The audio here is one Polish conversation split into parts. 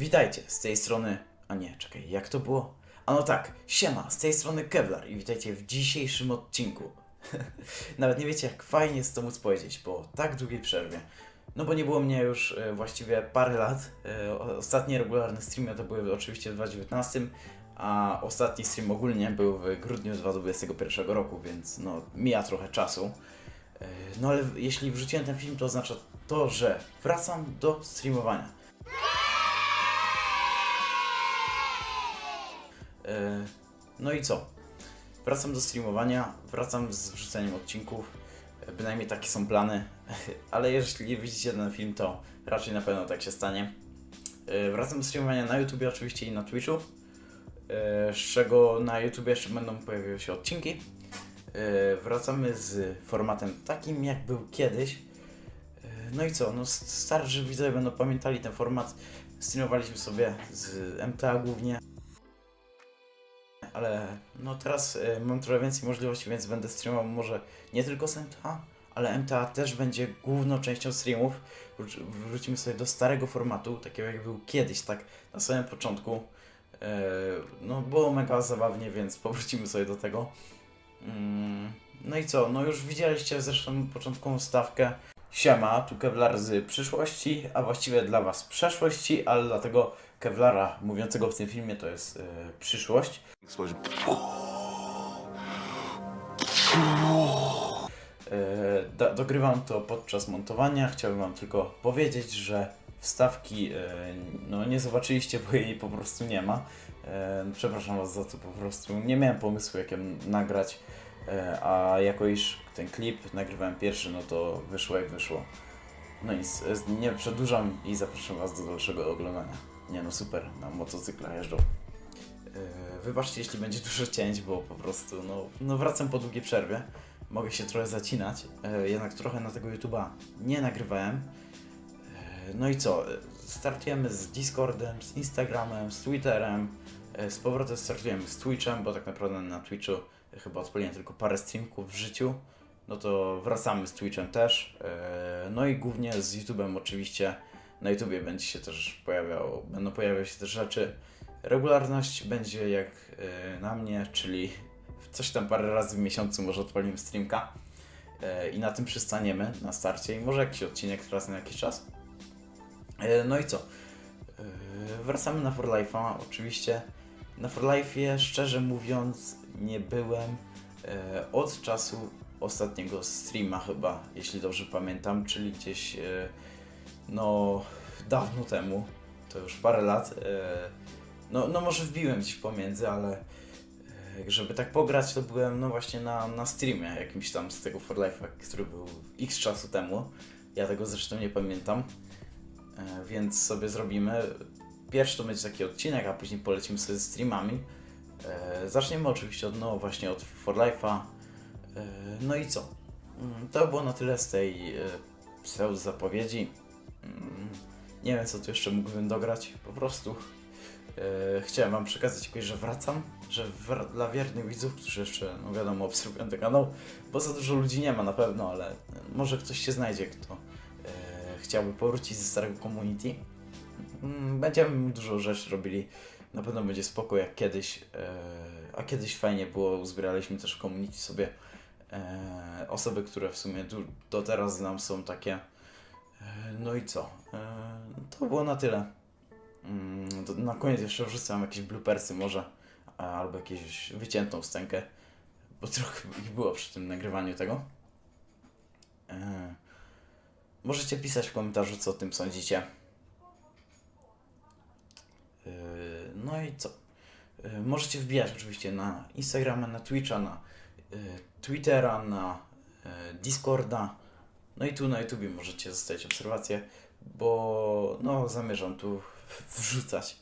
Witajcie, z tej strony... A nie, czekaj, jak to było? A no tak, siema, z tej strony Kevlar i witajcie w dzisiejszym odcinku. Nawet nie wiecie, jak fajnie jest to móc powiedzieć po tak długiej przerwie. No bo nie było mnie już e, właściwie parę lat. E, ostatnie regularne streamy to były oczywiście w 2019, a ostatni stream ogólnie był w grudniu 2021 roku, więc no mija trochę czasu. E, No ale jeśli wrzuciłem ten film, to oznacza to, że wracam do streamowania. No i co? Wracam do streamowania, wracam z wrzuceniem odcinków. E, Bynajmniej takie są plany, ale jeśli widzicie ten film, to raczej na pewno tak się stanie. E, Wracam do streamowania na YouTube oczywiście i na Twitchu, e, z czego na YouTube jeszcze będą pojawiły się odcinki. E, Wracamy z formatem takim, jak był kiedyś. E, No i co? No, starszy widzowie będą pamiętali ten format. Streamowaliśmy sobie z MTA głównie ale no teraz e, mam trochę więcej możliwości, więc będę streamował może nie tylko z MTA, ale MTA też będzie główną częścią streamów. Wró- Wrócimy sobie do starego formatu, takiego jak był kiedyś, tak na samym początku. E, no było mega zabawnie, więc powrócimy sobie do tego. Mm, no i co, no już widzieliście zresztą początkową stawkę. Siema, tu Kevlar z przyszłości, a właściwie dla Was przeszłości, ale dlatego Kevlara mówiącego w tym filmie to jest e, przyszłość. Do, dogrywam to podczas montowania. Chciałbym Wam tylko powiedzieć, że wstawki e, no, nie zobaczyliście, bo jej po prostu nie ma. Przepraszam Was za to po prostu. Nie miałem pomysłu, jak ją nagrać, a jako iż ten klip nagrywałem pierwszy, no to wyszło jak wyszło. No nic, e, nie przedłużam i zapraszam Was do dalszego oglądania. Nie no, super, na motocyklach jeżdżą. E, Wybaczcie, jeśli będzie dużo cięć, bo po prostu, no, no wracam po długiej przerwie. Mogę się trochę zacinać, e, jednak trochę na tego YouTube'a nie nagrywałem. E, No i co? Startujemy z Discordem, z Instagramem, z Twitterem. Z powrotem startujemy z Twitchem, bo tak naprawdę na Twitchu chyba odpaliłem tylko parę streamków w życiu. No to wracamy z Twitchem też. No i głównie z YouTube'em oczywiście. Na YouTubie będzie się też pojawiał, będą pojawiały się też rzeczy. Regularność będzie jak e, na mnie, czyli coś tam parę razy w miesiącu może odpalimy streamka e, i na tym przystaniemy na starcie i może jakiś odcinek teraz na jakiś czas. E, no i co? E, wracamy na For Life'a. Oczywiście na For Life'ie, szczerze mówiąc, nie byłem od czasu ostatniego streama chyba, jeśli dobrze pamiętam, czyli gdzieś no dawno temu, to już parę lat. E, no, no może wbiłem gdzieś pomiędzy, ale e, żeby tak pograć, to byłem no właśnie na, na streamie jakimś tam z tego For Life'a, który był x czasu temu. Ja tego zresztą nie pamiętam, e, więc sobie zrobimy. Pierwszy to będzie taki odcinek, a później polecimy sobie streamami. Zaczniemy oczywiście od no właśnie od For Life'a. No i co? Mm, To było na tyle z tej pseudo zapowiedzi. Nie wiem co tu jeszcze mógłbym dograć. Po prostu e, chciałem wam przekazać jakoś, że wracam, że wr- dla wiernych widzów, którzy jeszcze, no wiadomo, obserwują ten kanał, bo za dużo ludzi nie ma na pewno, ale może ktoś się znajdzie, kto e, chciałby powrócić ze starego community. Mm, Będziemy dużo rzeczy robili, na pewno będzie spoko jak kiedyś, e, a kiedyś fajnie było, uzbieraliśmy też w community sobie osoby, które w sumie do, do teraz znam są takie. E, no i co? E, to było na tyle. Mm, na koniec jeszcze wrzucam jakieś bloopersy może, albo jakieś wyciętą wstękę, bo trochę ich było przy tym nagrywaniu tego. E, możecie pisać w komentarzu, co o tym sądzicie. No i co? Możecie wbijać oczywiście na Instagrama, na Twitcha, na Twittera, na Discorda. No i tu na YouTubie możecie zostawić obserwacje, bo no zamierzam tu wrzucać.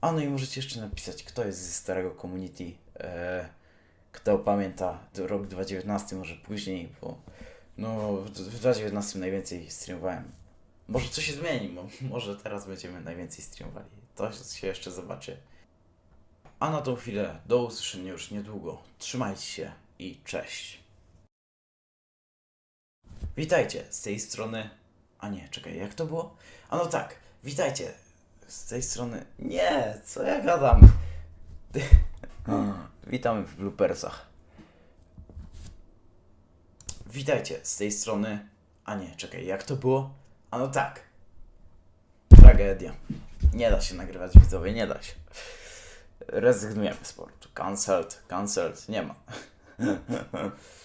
A no i możecie jeszcze napisać, kto jest ze starego community, e, kto pamięta rok 2019, może później, bo no w 2019 najwięcej streamowałem. Może coś się zmieni, bo może teraz będziemy najwięcej streamowali. To się jeszcze zobaczy. A na tą chwilę do usłyszenia już niedługo. Trzymajcie się i cześć. Witajcie z tej strony. A nie, czekaj, jak to było? A no tak, witajcie Z tej strony. Nie, co ja gadam? Witamy w bloopersach. Witajcie z tej strony. A nie, czekaj, jak to było? A no tak. Tragedia. Nie da się nagrywać widzowie, nie da się. Rezygnujemy z sportu. Cancelled, cancelled, nie ma.